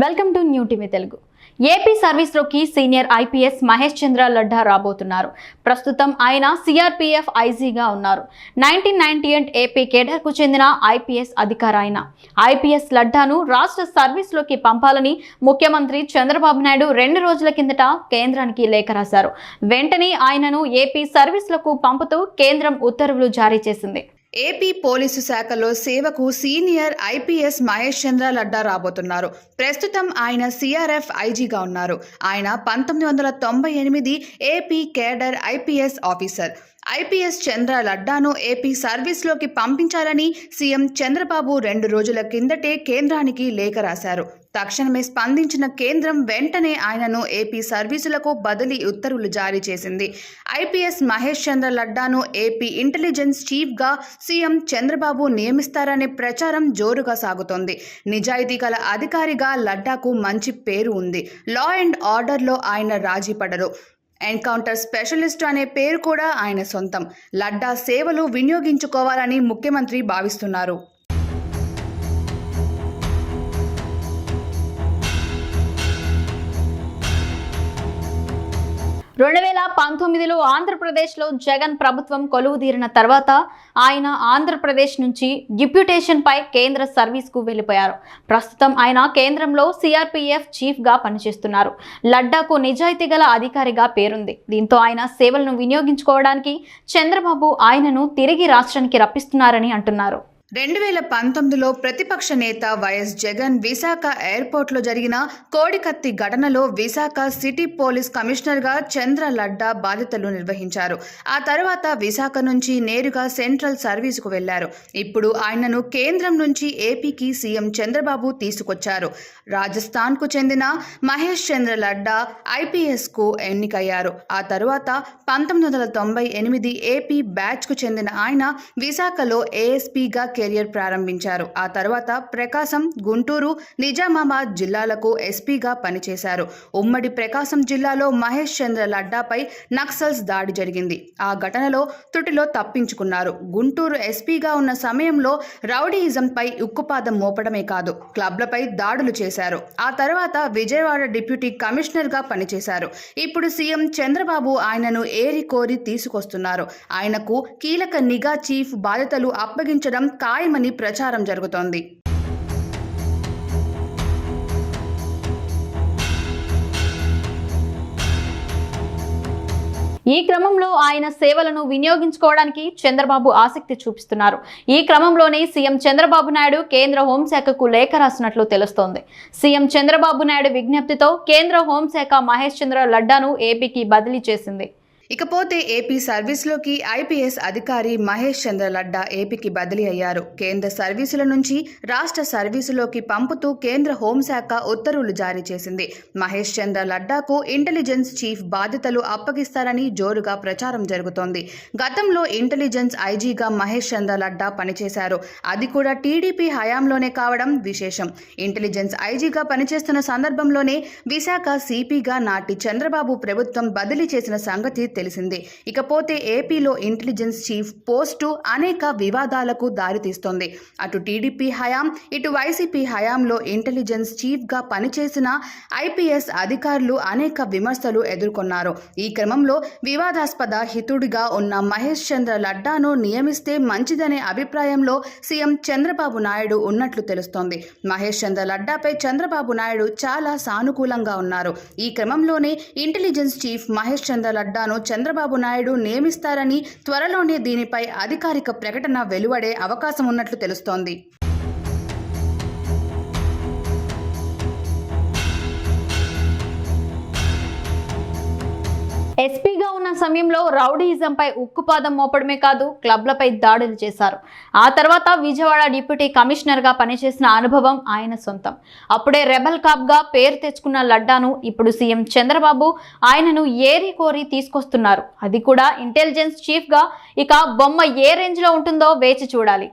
Welcome to new TV Telugu. AP సర్వీస్లోకి senior IPS Mahesh Chandra Ladda రాబోతున్నారు. ప్రస్తుతం ఆయన సిఆర్పీఎఫ్ ఐజీగా ఉన్నారు. నైన్టీన్ నైన్టీ ఎయిట్ ఏపీ కేడర్కు చెందిన ఐపీఎస్ అధికార ఆయన ఐపీఎస్ లడ్డాను రాష్ట్ర సర్వీస్లోకి పంపాలని ముఖ్యమంత్రి చంద్రబాబు నాయుడు రెండు రోజుల కిందట కేంద్రానికి లేఖ రాశారు. వెంటనే ఆయనను ఏపీ సర్వీస్లకు పంపుతూ కేంద్రం ఉత్తర్వులు జారీ చేసింది. ఏపీ పోలీసు శాఖలో సేవకు సీనియర్ ఐపీఎస్ మహేష్ చంద్ర లడ్డా రాబోతున్నారు. ప్రస్తుతం ఆయన సిఆర్ఎఫ్ ఐజీగా ఉన్నారు. ఆయన పంతొమ్మిది వందల తొంభై ఎనిమిది AP cadre IPS officer. IPS Chandra లడ్డాను AP సర్వీస్లోకి పంపించాలని సీఎం చంద్రబాబు రెండు రోజుల కిందటే కేంద్రానికి లేఖ రాశారు. తక్షణమే స్పందించిన కేంద్రం వెంటనే ఆయనను ఏపీ సర్వీసులకు బదిలీ ఉత్తర్వులు జారీ చేసింది. ఐపీఎస్ మహేష్ చంద్ర లడ్డాను ఏపీ ఇంటెలిజెన్స్ చీఫ్గా సీఎం చంద్రబాబు నియమిస్తారనే ప్రచారం జోరుగా సాగుతోంది. నిజాయితీ గల అధికారిగా లడ్డాకు మంచి పేరు ఉంది. లా అండ్ ఆర్డర్లో ఆయన రాజీ పడరు. ఎన్కౌంటర్ స్పెషలిస్ట్ అనే పేరు కూడా ఆయన సొంతం. లడ్డా సేవలు వినియోగించుకోవాలని ముఖ్యమంత్రి భావిస్తున్నారు. రెండు వేల పంతొమ్మిదిలో ఆంధ్రప్రదేశ్లో జగన్ ప్రభుత్వం కొలువుదీరిన తర్వాత ఆయన ఆంధ్రప్రదేశ్ నుంచి డిప్యూటేషన్పై కేంద్ర సర్వీస్కు వెళ్ళిపోయారు. ప్రస్తుతం ఆయన కేంద్రంలో సిఆర్పీఎఫ్ చీఫ్గా పనిచేస్తున్నారు. లడ్డాకు నిజాయితీ గల అధికారిగా పేరుంది. దీంతో ఆయన సేవలను వినియోగించుకోవడానికి చంద్రబాబు ఆయనను తిరిగి రాష్ట్రానికి రప్పిస్తున్నారని అంటున్నారు. రెండు వేల పంతొమ్మిదిలో ప్రతిపక్ష నేత వైఎస్ జగన్ విశాఖ ఎయిర్పోర్ట్లో జరిగిన కోడికత్తి ఘటనలో విశాఖ సిటీ పోలీస్ కమిషనర్గా చంద్ర లడ్డా బాధ్యతలు నిర్వహించారు. ఆ తర్వాత విశాఖ నుంచి నేరుగా సెంట్రల్ సర్వీసుకు వెళ్ళారు. ఇప్పుడు ఆయనను కేంద్రం నుంచి ఏపీకి సీఎం చంద్రబాబు తీసుకొచ్చారు. రాజస్థాన్కు చెందిన మహేష్ చంద్ర లడ్డా ఐపీఎస్కు ఎన్నికయ్యారు. ఆ తర్వాత పంతొమ్మిది వందల తొంభై ఎనిమిది ఏపీ బ్యాచ్కు చెందిన ఆయన విశాఖలో ఏఎస్పీగా కెరియర్ ప్రారంభించారు. ఆ తర్వాత ప్రకాశం గుంటూరు నిజామాబాద్ జిల్లాలకు ఎస్పీగా పనిచేశారు. ఉమ్మడి ప్రకాశం జిల్లాలో మహేష్ చంద్ర లడ్డాపై నక్సల్స్ దాడి జరిగింది. ఆ ఘటనలో తుటిలో తప్పించుకున్నారు. గుంటూరు ఎస్పీగా ఉన్న సమయంలో రౌడీయిజంపై ఉక్కుపాదం మోపడమే కాదు క్లబ్లపై దాడులు చేశారు. ఆ తర్వాత విజయవాడ డిప్యూటీ కమిషనర్గా పనిచేశారు. ఇప్పుడు సీఎం చంద్రబాబు ఆయనను ఏరి కోరి తీసుకొస్తున్నారు. ఆయనకు కీలక నిఘా చీఫ్ బాధ్యతలు అప్పగించడం ఖాయమని ప్రచారం జరుగుతోంది. ఈ క్రమంలో ఆయన సేవలను వినియోగించుకోవడానికి చంద్రబాబు ఆసక్తి చూపిస్తున్నారు. ఈ క్రమంలోనే సీఎం చంద్రబాబు నాయుడు కేంద్ర హోంశాఖకు లేఖ రాసినట్లు తెలుస్తోంది. సీఎం చంద్రబాబు నాయుడు విజ్ఞప్తితో కేంద్ర హోంశాఖ మహేష్ చంద్ర లడ్డాను ఏపీకి బదిలీ చేసింది. ఇకపోతే ఏపీ సర్వీస్లోకి ఐపీఎస్ అధికారి మహేష్ చంద్ర లడ్డా ఏపీకి బదిలీ అయ్యారు. కేంద్ర సర్వీసుల నుంచి రాష్ట్ర సర్వీసులోకి పంపుతూ కేంద్ర హోంశాఖ ఉత్తర్వులు జారీ చేసింది. మహేష్ చంద్ర లడ్డాకు ఇంటెలిజెన్స్ చీఫ్ బాధ్యతలు అప్పగిస్తారని జోరుగా ప్రచారం జరుగుతోంది. గతంలో ఇంటెలిజెన్స్ ఐజీగా మహేష్ చంద్ర లడ్డా పనిచేశారు. అది కూడా టీడీపీ హయాంలోనే కావడం విశేషం. ఇంటెలిజెన్స్ ఐజీగా పనిచేస్తున్న సందర్భంలోనే విశాఖ సిపిగా నాటి చంద్రబాబు ప్రభుత్వం బదిలీ చేసిన సంగతి తెలిసిందే. ఇకపోతే ఏపీలో ఇంటెలిజెన్స్ చీఫ్ పోస్టు అనేక వివాదాలకు దారితీస్తోంది. అటు టీడీపీ హయాం ఇటు వైసీపీ హయాంలో ఇంటెలిజెన్స్ చీఫ్గా పనిచేసిన ఐపీఎస్ అధికారులు అనేక విమర్శలు ఎదుర్కొన్నారు. ఈ క్రమంలో వివాదాస్పద హితుడిగా ఉన్న మహేష్ చంద్ర లడ్డాను నియమిస్తే మంచిదనే అభిప్రాయంలో సీఎం చంద్రబాబు నాయుడు ఉన్నట్లు తెలుస్తోంది. మహేష్ చంద్ర లడ్డాపై చంద్రబాబు నాయుడు చాలా సానుకూలంగా ఉన్నారు. ఈ క్రమంలోనే ఇంటెలిజెన్స్ చీఫ్ మహేష్ చంద్ర లడ్డాను చంద్రబాబు నాయుడు నియమిస్తారని త్వరలోనే దీనిపై అధికారిక ప్రకటన వెలువడే అవకాశం ఉన్నట్లు తెలుస్తోంది. ఎస్పీ సమయంలో రౌడీయిజంపై ఉక్కుపాదం మోపడమే కాదు క్లబ్లపై దాడులు చేశారు. ఆ తర్వాత విజయవాడ డిప్యూటీ కమిషనర్గా పనిచేసిన అనుభవం ఆయన సొంతం. అప్పుడే రెబల్ కాప్గా పేరు తెచ్చుకున్న లడ్డాను ఇప్పుడు సీఎం చంద్రబాబు ఆయనను ఏరి కోరి తీసుకొస్తున్నారు. అది కూడా ఇంటెలిజెన్స్ చీఫ్గా ఇక బొమ్మ ఏ రేంజ్లో ఉంటుందో వేచి చూడాలి.